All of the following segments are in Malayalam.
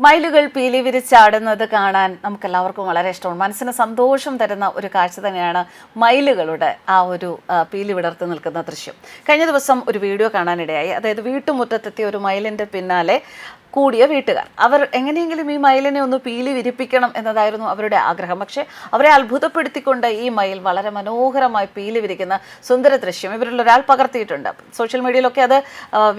മയിലുകൾ പീലി വിരിച്ചാടുന്നത് കാണാൻ നമുക്കെല്ലാവർക്കും വളരെ ഇഷ്ടമാണ്. മനസ്സിന് സന്തോഷം തരുന്ന ഒരു കാഴ്ച തന്നെയാണ് മയിലുകളുടെ ആ ഒരു പീലി വിടർത്തി നിൽക്കുന്ന ദൃശ്യം. കഴിഞ്ഞ ദിവസം ഒരു വീഡിയോ കാണാനിടയായി. അതായത് വീട്ടുമുറ്റത്തെത്തിയ ഒരു മയിലിന്റെ പിന്നാലെ കൂടിയ വീട്ടുകാർ. അവർ എങ്ങനെയെങ്കിലും ഈ മയിലിനെ ഒന്ന് പീലി വിരിപ്പിക്കണം എന്നതായിരുന്നു അവരുടെ ആഗ്രഹം. പക്ഷേ അവരെ അത്ഭുതപ്പെടുത്തിക്കൊണ്ട് ഈ മയിൽ വളരെ മനോഹരമായി പീലി വിരിക്കുന്ന സുന്ദര ദൃശ്യം ഇവരിൽ ഒരാൾ പകർത്തിയിട്ടുണ്ട്. സോഷ്യൽ മീഡിയയിലൊക്കെ അത്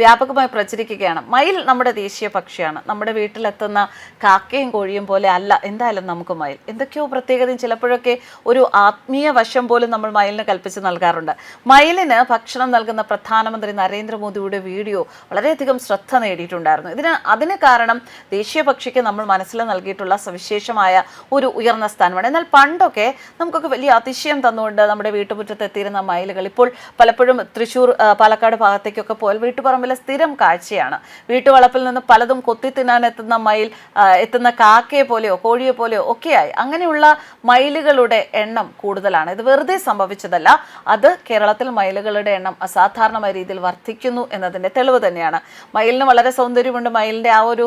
വ്യാപകമായി പ്രചരിക്കുകയാണ്. മയിൽ നമ്മുടെ ദേശീയ പക്ഷിയാണ്. നമ്മുടെ വീട്ടിലെത്തുന്ന കാക്കയും കോഴിയും പോലെ അല്ല. എന്തായാലും നമുക്ക് മയിൽ. എന്തൊക്കെയോ പ്രത്യേകതയും ചിലപ്പോഴൊക്കെ ഒരു ആത്മീയ വശം പോലും നമ്മൾ മയിലിന് കൽപ്പിച്ച് നൽകാറുണ്ട്. മയിലിന് ഭക്ഷണം നൽകുന്ന പ്രധാനമന്ത്രി നരേന്ദ്രമോദിയുടെ വീഡിയോ വളരെയധികം ശ്രദ്ധ നേടിയിട്ടുണ്ടായിരുന്നു. ഇതിന് അതിന് കാരണം ദേശീയ പക്ഷിക്ക് നമ്മൾ മനസ്സിൽ നൽകിയിട്ടുള്ള സവിശേഷമായ ഒരു ഉയർന്ന സ്ഥാനമാണ്. എന്നാൽ പണ്ടൊക്കെ നമുക്കൊക്കെ വലിയ അതിശയം തന്നുകൊണ്ട് നമ്മുടെ വീട്ടുമുറ്റത്ത് എത്തിയിരുന്ന മയിലുകൾ ഇപ്പോൾ പലപ്പോഴും തൃശ്ശൂർ പാലക്കാട് ഭാഗത്തേക്കൊക്കെ പോയാൽ വീട്ടുപറമ്പിലെ സ്ഥിരം കാഴ്ചയാണ്. വീട്ടുവളപ്പിൽ നിന്ന് പലതും കൊത്തി തിന്നാൻ എത്തുന്ന മയിൽ എത്തുന്ന കാക്കയെ പോലെയോ കോഴിയെ പോലെയോ ഒക്കെയായി അങ്ങനെയുള്ള മയിലുകളുടെ എണ്ണം കൂടുതലാണ്. ഇത് വെറുതെ സംഭവിച്ചതല്ല. അത് കേരളത്തിൽ മയിലുകളുടെ എണ്ണം അസാധാരണമായ രീതിയിൽ വർദ്ധിക്കുന്നു എന്നതിന്റെ തെളിവ് തന്നെയാണ്. മയിലിന് വളരെ സൗന്ദര്യമുണ്ട്. മയിലിന്റെ ആ ഒരു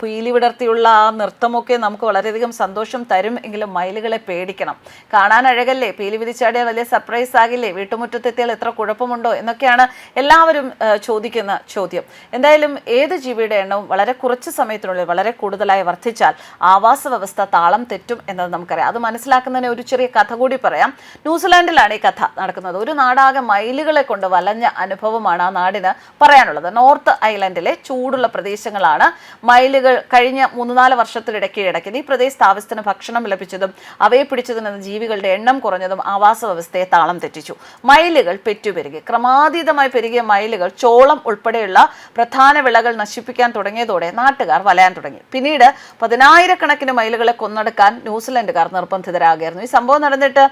പീലി വിടർത്തിയുള്ള ആ നൃത്തമൊക്കെ നമുക്ക് വളരെയധികം സന്തോഷം തരും. എങ്കിലും മയിലുകളെ പേടിക്കണം. കാണാൻ അഴകല്ലേ? പീലി വിരിച്ചാടിയാൽ വലിയ സർപ്രൈസ് ആകില്ലേ? വീട്ടുമുറ്റത്തെത്തിയാൽ എത്ര കുഴപ്പമുണ്ടോ? എന്നൊക്കെയാണ് എല്ലാവരും ചോദിക്കുന്ന ചോദ്യം. എന്തായാലും ഏത് ജീവിയുടെ എണ്ണവും വളരെ കുറച്ച് സമയത്തിനുള്ളിൽ വളരെ കൂടുതലായി വർദ്ധിച്ചാൽ ആവാസ വ്യവസ്ഥ താളം തെറ്റും എന്നത് നമുക്കറിയാം. അത് മനസ്സിലാക്കുന്നതിന് ഒരു ചെറിയ കഥ കൂടി പറയാം. ന്യൂസിലാൻഡിലാണ് ഈ കഥ നടക്കുന്നത്. ഒരു നാടാകെ മയിലുകളെ കൊണ്ട് വലഞ്ഞ അനുഭവമാണ് ആ നാടിന് പറയാനുള്ളത്. നോർത്ത് ഐലൻഡിലെ ചൂടുള്ള പ്രദേശങ്ങളാണ് മയിലുകൾ കഴിഞ്ഞ മൂന്ന് നാല് വർഷത്തിനിടെ കീഴടക്കിയത് ഈ പ്രദേശത്ത് ആവശ്യത്തിന് ഭക്ഷണം ലഭിച്ചതും അവയെ പിടിച്ചതിന് ജീവികളുടെ എണ്ണം കുറഞ്ഞതും ആവാസ വ്യവസ്ഥയെ താളം തെറ്റിച്ചു. മയിലുകൾ പെറ്റുപെരുകി. ക്രമാതീതമായി പെരുകിയ മയിലുകൾ ചോളം ഉൾപ്പെടെയുള്ള പ്രധാന വിളകൾ നശിപ്പിക്കാൻ തുടങ്ങിയതോടെ നാട്ടുകാർ വലയാൻ തുടങ്ങി. പിന്നീട് പതിനായിരക്കണക്കിന് മയിലുകളെ കൊന്നെടുക്കാൻ ന്യൂസിലൻഡുകാർ നിർബന്ധിതരാകുകയായിരുന്നു. ഈ സംഭവം നടന്നിട്ട്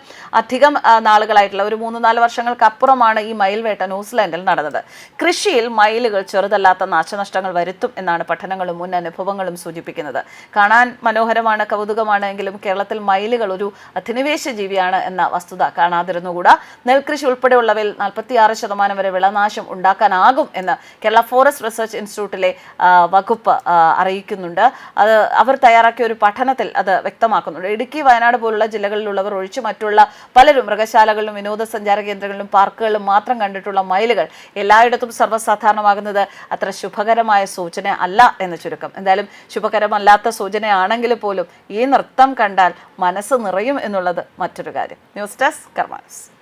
അധികം നാളുകളായിട്ടുള്ള ഒരു മൂന്ന് നാല് വർഷങ്ങൾക്കപ്പുറമാണ് ഈ മയിൽ വേട്ട ന്യൂസിലാൻഡിൽ നടന്നത്. കൃഷിയിൽ മയിലുകൾ ചെറുതല്ലാത്ത നാശനഷ്ടങ്ങൾ വരുത്തും എന്നാണ് പഠനങ്ങളും മുൻ അനുഭവങ്ങളും സൂചിപ്പിക്കുന്നത്. കാണാൻ മനോഹരമാണ് കൗതുകമാണ് എങ്കിലും കേരളത്തിൽ മയിലുകൾ ഒരു അധിനിവേശ ജീവിയാണ് എന്ന വസ്തുത കാണാതിരുന്നുകൂടാ. നെൽകൃഷി ഉൾപ്പെടെയുള്ളവയിൽ നാൽപ്പത്തിയാറ് ശതമാനം വരെ വിളനാശം ഉണ്ടാക്കാനാകും എന്ന് കേരള ഫോറസ്റ്റ് റിസർച്ച് ഇൻസ്റ്റിറ്റ്യൂട്ടിലെ വകുപ്പ് അറിയിക്കുന്നുണ്ട്. അത് അവർ തയ്യാറാക്കിയ ഒരു പഠനത്തിൽ അത് വ്യക്തമാക്കുന്നുണ്ട്. ഇടുക്കി വയനാട് പോലുള്ള ജില്ലകളിലുള്ളവർ ഒഴിച്ച് മറ്റുള്ള പലരും മൃഗശാലകളിലും വിനോദസഞ്ചാര കേന്ദ്രങ്ങളിലും പാർക്കുകളിലും മാത്രം കണ്ടിട്ടുള്ള മയിലുകൾ എല്ലായിടത്തും സർവസാധാരണമാകുന്നത് അത്ര ശുഭകരമായ സൂചന അല്ല എന്ന് ചുരുക്കം. എന്തായാലും ശുഭകരമല്ലാത്ത സൂചനയാണെങ്കിൽ പോലും ഈ നൃത്തം കണ്ടാൽ മനസ്സ് നിറയും എന്നുള്ളത് മറ്റൊരു കാര്യം. News desk കർമാനസ്